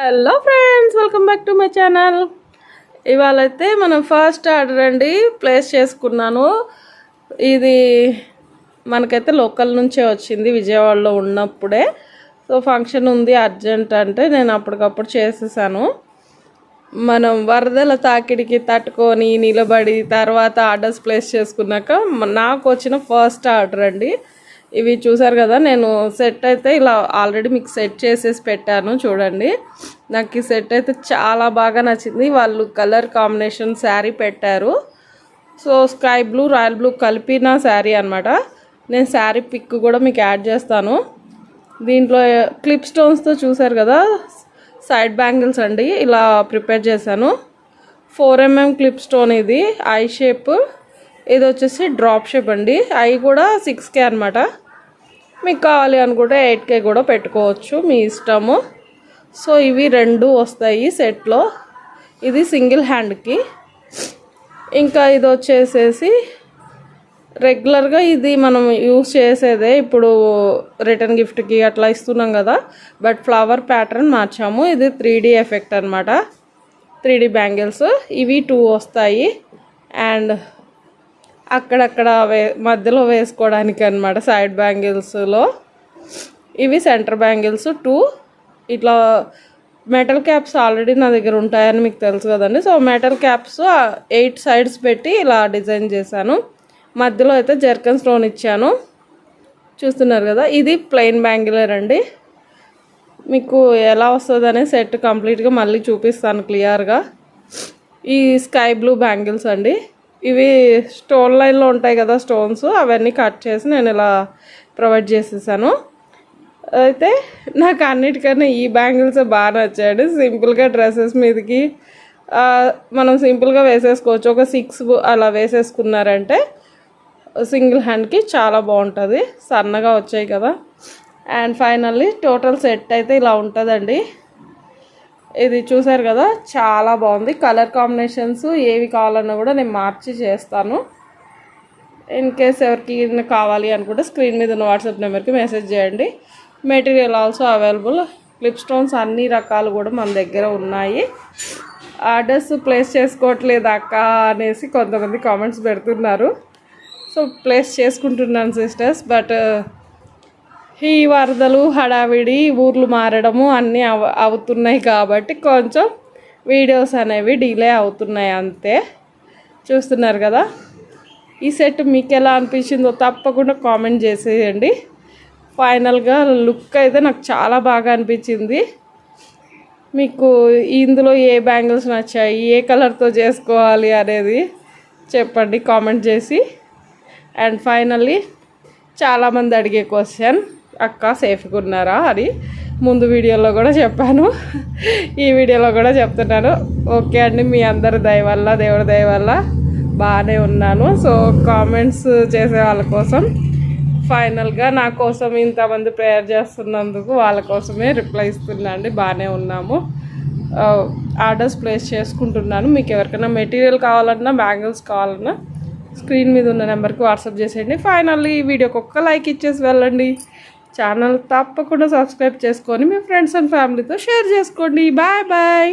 Hello friends welcome back to my channel ఇవాళ అయితే మనం ఫస్ట్ ఆర్డర్ అండి ప్లేస్ చేసుకున్నాను. ఇది మనకైతే లోకల్ నుంచే వచ్చింది విజయవాడలో ఉన్నప్పుడే. సో ఫంక్షన్ ఉంది అర్జెంట్ అంటే నేను అప్పటికప్పుడు చేసేసాను. మనం వరదల తాకిడికి తట్టుకొని నిలబడి తర్వాత ఆర్డర్స్ ప్లేస్ చేసుకున్నాక నాకు వచ్చిన ఫస్ట్ ఆర్డర్ అండి. ఇవి చూసారు కదా నేను సెట్ అయితే ఇలా ఆల్రెడీ మీకు సెట్ చేసేసి పెట్టాను చూడండి. నాకు ఈ సెట్ అయితే చాలా బాగా నచ్చింది. వాళ్ళు కలర్ కాంబినేషన్ శారీ పెట్టారు. So sky blue royal blue కలిపిన శారీ అనమాట నేను శారీ పిక్ కూడా మీకు యాడ్ చేస్తాను. దీంట్లో eh, క్లిప్ స్టోన్స్తో చూసారు కదా సైడ్ బ్యాంగిల్స్ అండి ఇలా ప్రిపేర్ చేశాను. ఫోర్ ఎంఎం క్లిప్ స్టోన్ ఇది ఐ షేప్ ఇది వచ్చేసి డ్రాప్ షేప్ అండి. అవి కూడా సిక్స్ కే అనమాట మీకు కావాలి అనుకుంటే ఎయిట్ కే కూడా పెట్టుకోవచ్చు మీ ఇష్టము. సో ఇవి రెండు వస్తాయి సెట్లో. ఇది సింగిల్ హ్యాండ్కి ఇంకా ఇది వచ్చేసేసి రెగ్యులర్గా ఇది మనం యూస్ చేసేదే ఇప్పుడు రిటర్న్ గిఫ్ట్కి అట్లా ఇస్తున్నాం కదా. బట్ ఫ్లవర్ ప్యాటర్న్ మార్చాము. ఇది త్రీ ఎఫెక్ట్ అనమాట త్రీ డీ బ్యాంగిల్స్ ఇవి టూ వస్తాయి. అండ్ అక్కడక్కడ వే మధ్యలో వేసుకోవడానికి అనమాట సైడ్ బ్యాంగిల్స్లో ఇవి సెంటర్ బ్యాంగిల్స్ టూ ఇట్లా మెటల్ క్యాప్స్ ఆల్రెడీ నా దగ్గర ఉంటాయని మీకు తెలుసు కదండి. So metal caps eight sides పెట్టి ఇలా డిజైన్ చేశాను. మధ్యలో అయితే జర్కన్ స్టోన్ ఇచ్చాను. చూస్తున్నారు కదా ఇది ప్లెయిన్ బ్యాంగిలర్ అండి మీకు ఎలా వస్తుందనే సెట్ కంప్లీట్గా మళ్ళీ చూపిస్తాను క్లియర్గా ఈ స్కై బ్లూ బ్యాంగిల్స్ అండి. ఇవి స్టోన్ లైన్లో ఉంటాయి కదా స్టోన్స్ అవన్నీ కట్ చేసి నేను ఇలా ప్రొవైడ్ చేసేసాను. అయితే నాకు అన్నిటికన్నా ఈ బ్యాంగిల్స్ బాగా నచ్చాడు సింపుల్గా డ్రెస్సెస్ మీదకి మనం సింపుల్గా వేసేసుకోవచ్చు. ఒక సిక్స్ అలా వేసేసుకున్నారంటే సింగిల్ హ్యాండ్కి చాలా బాగుంటుంది. సన్నగా వచ్చాయి కదా. అండ్ ఫైనల్లీ టోటల్ సెట్ అయితే ఇలా ఉంటుందండి. ఇది చూసారు కదా చాలా బాగుంది. కలర్ కాంబినేషన్స్ ఏవి కావాలన్నా కూడా నేను మార్చి చేస్తాను. ఇన్ కేస్ ఎవరికి కావాలి అనుకుంటే స్క్రీన్ మీద ఉన్న వాట్సాప్ నెంబర్కి మెసేజ్ చేయండి. Material also available clip stones అన్ని రకాలు కూడా మన దగ్గర ఉన్నాయి. ఆర్డర్స్ ప్లేస్ చేసుకోవట్లేదు అక్క అనేసి కొంతమంది కామెంట్స్ పెడుతున్నారు. సో ప్లేస్ చేసుకుంటున్నాను సిస్టర్స్ బట్ ఈ వరదలు హడావిడి ఊర్లు మారడము అన్నీ అవ అవుతున్నాయి కాబట్టి కొంచెం వీడియోస్ అనేవి డిలే అవుతున్నాయి అంతే. చూస్తున్నారు కదా? ఈ సెట్ మీకు ఎలా అనిపించిందో తప్పకుండా కామెంట్ చేసేయండి. ఫైనల్గా లుక్ అయితే నాకు చాలా బాగా అనిపించింది. మీకు ఇందులో ఏ బ్యాంగిల్స్ నచ్చాయి ఏ కలర్తో చేసుకోవాలి అనేది చెప్పండి కామెంట్ చేసి. అండ్ ఫైనల్లీ చాలామంది అడిగే క్వశ్చన్ అక్క సేఫ్గా ఉన్నారా అని ముందు వీడియోలో కూడా చెప్పాను. ఈ వీడియోలో కూడా చెప్తున్నాను. ఓకే అండి మీ అందరి దయ వల్ల దేవుడి దయ వల్ల బాగానే ఉన్నాను. సో కామెంట్స్ చేసే వాళ్ళ కోసం ఫైనల్గా నా కోసం ఇంతమంది ప్రేయర్ చేస్తున్నందుకు వాళ్ళ కోసమే రిప్లై ఇస్తున్నా అండి. బాగానే ఉన్నాము. Uh, ఆర్డర్స్ ప్లేస్ చేసుకుంటున్నాను. మీకు ఎవరికైనా మెటీరియల్ కావాలన్నా బ్యాంగిల్స్ కావాలన్నా స్క్రీన్ మీద ఉన్న నెంబర్కి వాట్సాప్ చేసేయండి. ఫైనల్లీ ఈ వీడియోకి ఒక్క లైక్ ఇచ్చేసి వెళ్ళండి. ఛానల్ తప్పకుండా సబ్స్క్రైబ్ చేసుకొని మీ ఫ్రెండ్స్ అండ్ ఫ్యామిలీతో షేర్ చేసుకోండి. Bye bye.